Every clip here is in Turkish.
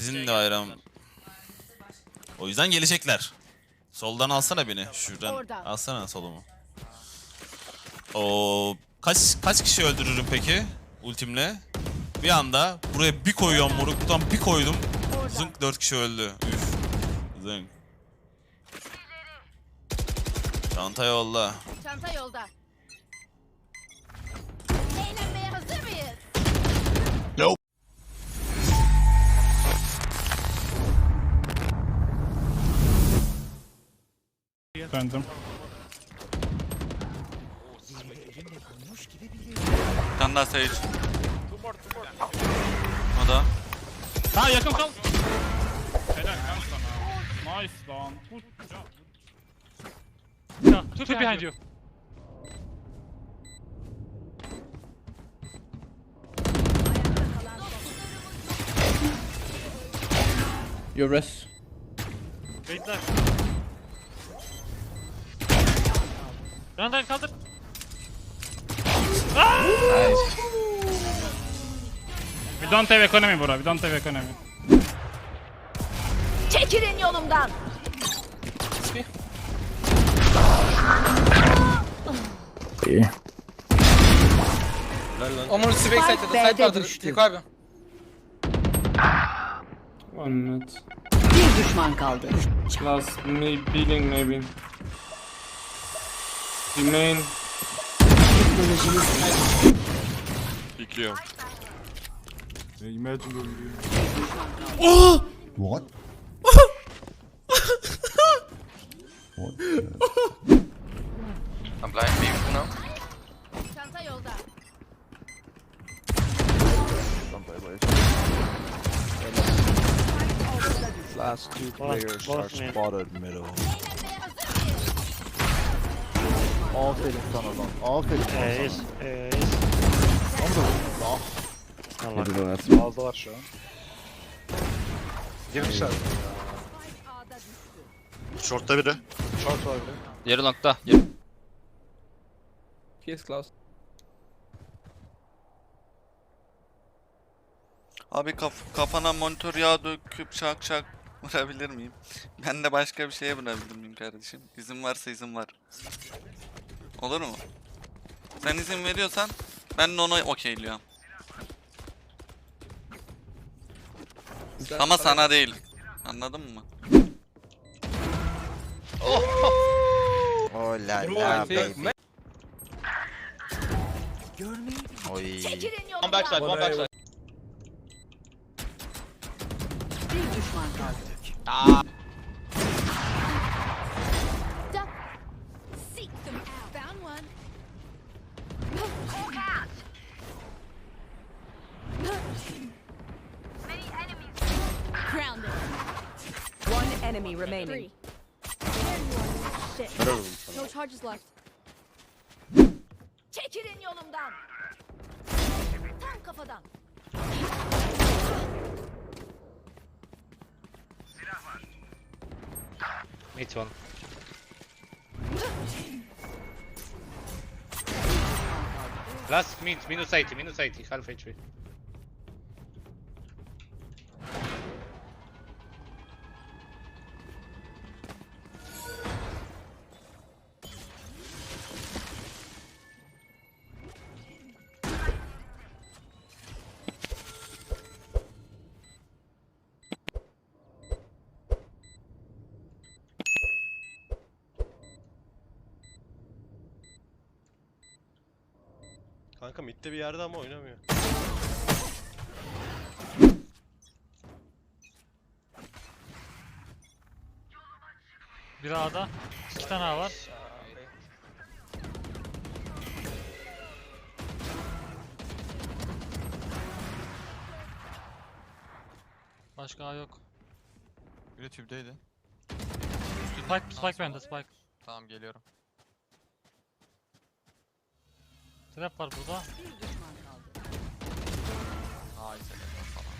Sizin de bayram. O yüzden gelecekler. Soldan alsana beni. Şuradan Oradan. alsana solumu. O kaç kaç kişi öldürürüm peki ultimle? Bir anda buraya bir koyuyorum moruktan bir koydum. Zınk 4 kişi öldü. Üf. Zınk. Çanta yolla. Çanta yolda. Eğlenmeye hazır mıyız? Döndüm. Bir tane daha Sage. O da. Ha yakın kal. Helal lan sana. Nice lan. Good job. Yeah, two, two behind you. Your res. Wait. Randall kaldır. We don't have economy bro. We don't have economy. Çekilin yolumdan. Omur Sibek site'da site vardır. Tiko abi. One minute. Bir düşman kaldı. Last maybe healing maybe. Remain. Bekliyorum. What? I'm blind beam now. Çanta yolda. Last two players are spotted Eğlenmeye hazır mıyız? Aferin sana lan. Aferin sana. Aldılar şu an. Düştü. Short'ta biri. Short var bir. Yarı nokta. Here's Klaus. Abi kaf kafana monitör yağı döküp şak şak vurabilir miyim? Ben de başka bir şeye vurabilir miyim kardeşim? İzin varsa izin var. Olur mu? Sen izin veriyorsan ben de ona okeyliyorum. Ama sana değil. Anladın mı? Oh la la baby. Oy. Çekilin yolumdan. One backside, one backside. Bir düşman kaldı. Duck. Enemy remaining. Shit. No charges left. Çekilin yolumdan. Tam kafadan. Mid one. Last mid, minus 80, minus 80, half HP. Kanka midde bir yerde ama oynamıyor. Bir A'da, iki tane A var. Başka A yok. Biri tüpteydi. Spike, spike bende, spike. Tamam geliyorum. Trap var burada. Bir düşman kaldı. Aa izledim falan.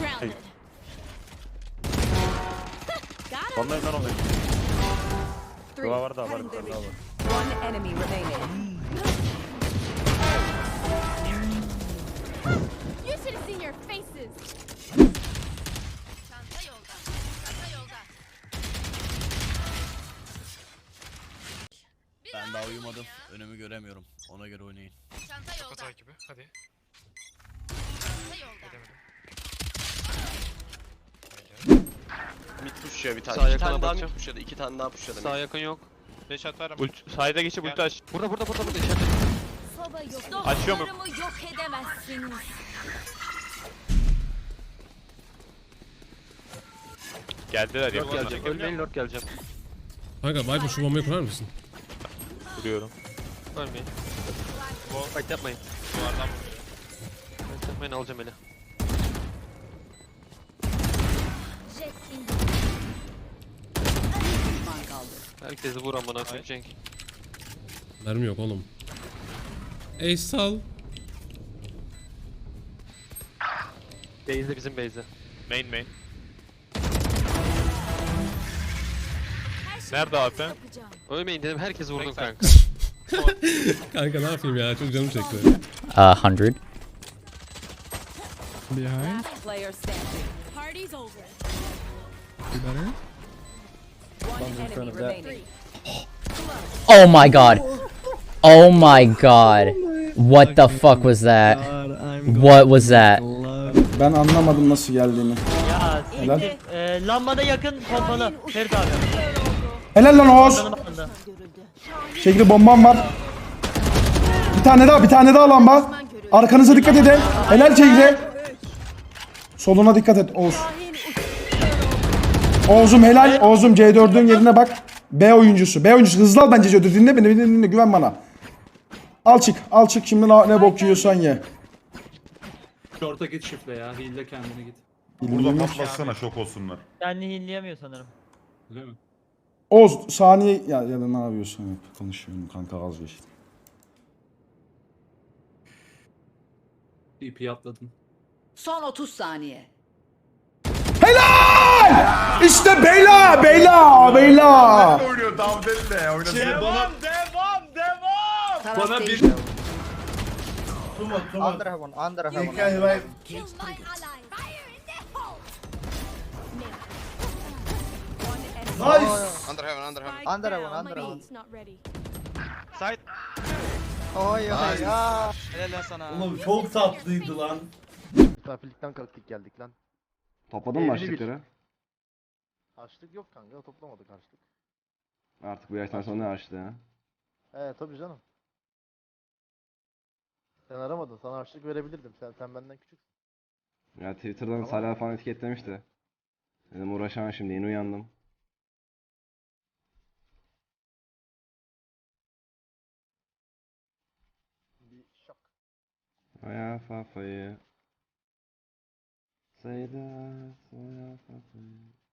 Got him. Onları ben olayım. Three. var da var bir tane daha var. One enemy remaining. You should have seen your Ona göre oynayın. Çanta Kafa yolda. takibi. Hadi. Çanta yolda. Edemedim. Mid pushluyor bir tane. Sağ iki tane daha mid bakacağım. pushladı. iki tane daha pushladı. Sağ yakın yok. Beş atarım. Ult sayda geçip ulti aç. Burada burada burada burada içeride. Soba yok. Açıyor mu? Dostlarımı yok edemezsiniz. Geldiler ya. Lord gelecek. Ölmeyin Lord gelecek. Kanka Viper şu bombayı kurar mısın? Vuruyorum. Ölmeyin. Fight yapmayın. Duvardan Fight yapmayın alacağım eli. Jet indi. Düşman kaldı. Herkesi vur amına koyayım Cenk. Mermi yok oğlum. Ace sal. Base'de bizim base'de. Main main. Nerede yapacağım. Ölmeyin dedim herkesi vurdum kanka. Kanka ne yapayım ya çok canım çekti. Uh, 100. Last player standing. Party's over. One enemy remaining. Oh my god. Oh my god. What the fuck was that? What was that? Ben anlamadım nasıl geldiğini. Ya Helal. e, lambada yakın pompalı. Ferit abi. Helal lan Oğuz. Şekilde bombam var. Bir tane daha bir tane daha lamba. Arkanıza dikkat edin. Helal Çekre. Soluna dikkat et Oğuz. Oğuz'um helal. Oğuz'um C4'ün yerine bak. B oyuncusu. B oyuncusu hızlı al bence C4. Dinle beni dinle, dinle güven bana. Al çık. Al çık şimdi ne, ne bok yiyorsan ye. Short'a git şifle ya. Hile kendine git. Bilmiyorum. patlatsana şok olsunlar. Kendini hilleyemiyor sanırım. Öyle mi? Oğuz saniye ya, ya da ne yapıyorsun hep konuşuyorum kanka vazgeçtim. TP atladın. Son 30 saniye. İşte beyla beyla beyla. Oynuyor Davdel'le oynasın. Bana, Taraf Bana bir- değişti. Under heaven, under heaven. Kill my ally. Under heaven, under heaven. Under heaven, under heaven. Side. Oy oy ya. Helal lan sana. Oğlum çok tatlıydı lan. Misafirlikten kalktık geldik lan. Topladın mı açtıkları? Açlık yok kanka toplamadık açlık. Artık bu yaştan sonra ne açtı ha? Evet tabii canım. Sen aramadın sana açlık verebilirdim sen sen benden küçüksün. Ya Twitter'dan Salih falan etiketlemişti. Dedim uğraşamam şimdi yeni uyandım. Feuer, Feuer, Feuer. Say that, Feuer, Feuer.